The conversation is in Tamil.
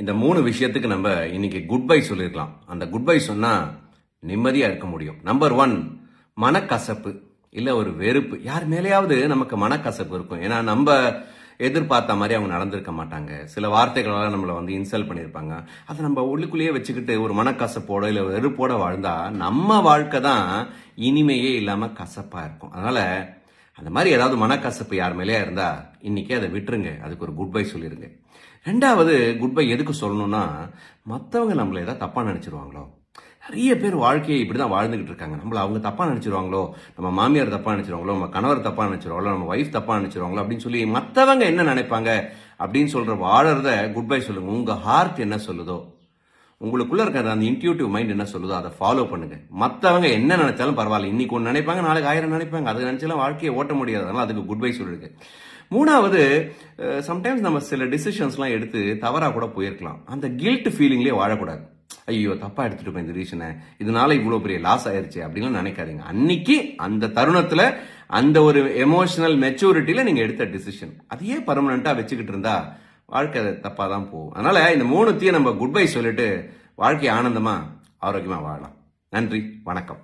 இந்த மூணு விஷயத்துக்கு நம்ம இன்னைக்கு குட் பை சொல்லியிருக்கலாம் அந்த குட் பை சொன்னால் நிம்மதியாக இருக்க முடியும். நம்பர் ஒன் மனக்கசப்பு இல்லை ஒரு வெறுப்பு. யார் மேலேயாவது நமக்கு மனக்கசப்பு இருக்கும். ஏன்னா நம்ம எதிர்பார்த்த மாதிரி அவங்க நடந்திருக்க மாட்டாங்க. சில வார்த்தைகளால் நம்மளை வந்து இன்சல்ட் பண்ணியிருப்பாங்க. அதை நம்ம உள்ளுக்குள்ளேயே வச்சுக்கிட்டு ஒரு மனக்கசப்போட இல்லை வெறுப்போட வாழ்ந்தால் நம்ம வாழ்க்கை தான் இனிமையே இல்லாமல் கசப்பாக இருக்கும். அதனால் அந்த மாதிரி ஏதாவது மனக்கசப்பு யார் மேலேயா இருந்தால் இன்றைக்கே அதை விட்டுருங்க. அதுக்கு ஒரு குட் பை சொல்லிடுங்க ரெண்டாவது குட் பை எதுக்கு சொல்லணும்னா மற்றவங்க நம்மள ஏதாவது தப்பாக நினச்சிருவாங்களோ. நிறைய பேர் வாழ்க்கையை இப்படி தான் வாழ்ந்துகிட்டு இருக்காங்க. நம்மள அவங்க தப்பாக நினச்சிருவாங்களோ நம்ம மாமியார் தப்பாக நினச்சிருவாங்களோ நம்ம கணவர் தப்பாக நினச்சிருவாங்களோ நம்ம ஒய்ஃப் தப்பாக நினச்சிருவாங்களோ அப்படின்னு சொல்லி மற்றவங்க என்ன நினைப்பாங்க அப்படின்னு சொல்கிற வாழறத குட் பை சொல்லுங்கள் உங்கள் ஹார்ட் என்ன சொல்லுதோ. உங்களுக்குள்ள இருக்கிற அந்த இன்ட்யூட்டிவ் மைண்ட் என்ன சொல்லுதோ அதை ஃபாலோ பண்ணுங்க. மற்றவங்க என்ன நினைச்சாலும் பரவாயில்ல. இன்னைக்கு ஒன்று நினைப்பாங்க நாளைக்கு ஆயிரம் நினைப்பாங்க. அது நினைச்சாலும் வாழ்க்கையை ஓட்ட முடியாது. அதனால அதுக்கு குட் பை சொல்லிருக்கு மூணாவது சம்டைம்ஸ் நம்ம சில டிசிஷன்ஸ்லாம் எடுத்து தவறாக கூட போயிருக்கலாம். அந்த கில்ட் ஃபீலிங்லேயே வாழக்கூடாது. ஐயோ தப்பா எடுத்துட்டு போய் இந்த ரீசனை இதனால இவ்வளோ பெரிய லாஸ் ஆயிருச்சு அப்படின்னு நினைக்காதீங்க. அன்னைக்கு அந்த தருணத்துல அந்த ஒரு எமோஷனல் மெச்சூரிட்டியில நீங்க எடுத்த டிசிஷன் அதையே பர்மனண்டா வச்சுக்கிட்டு இருந்தா வாழ்க்கை தப்பாக தான் போகும். அதனால் இந்த மூணுத்தையும் நம்ம குட் பை சொல்லிட்டு வாழ்க்கை ஆனந்தமாக ஆரோக்கியமாக வாழலாம். நன்றி வணக்கம்.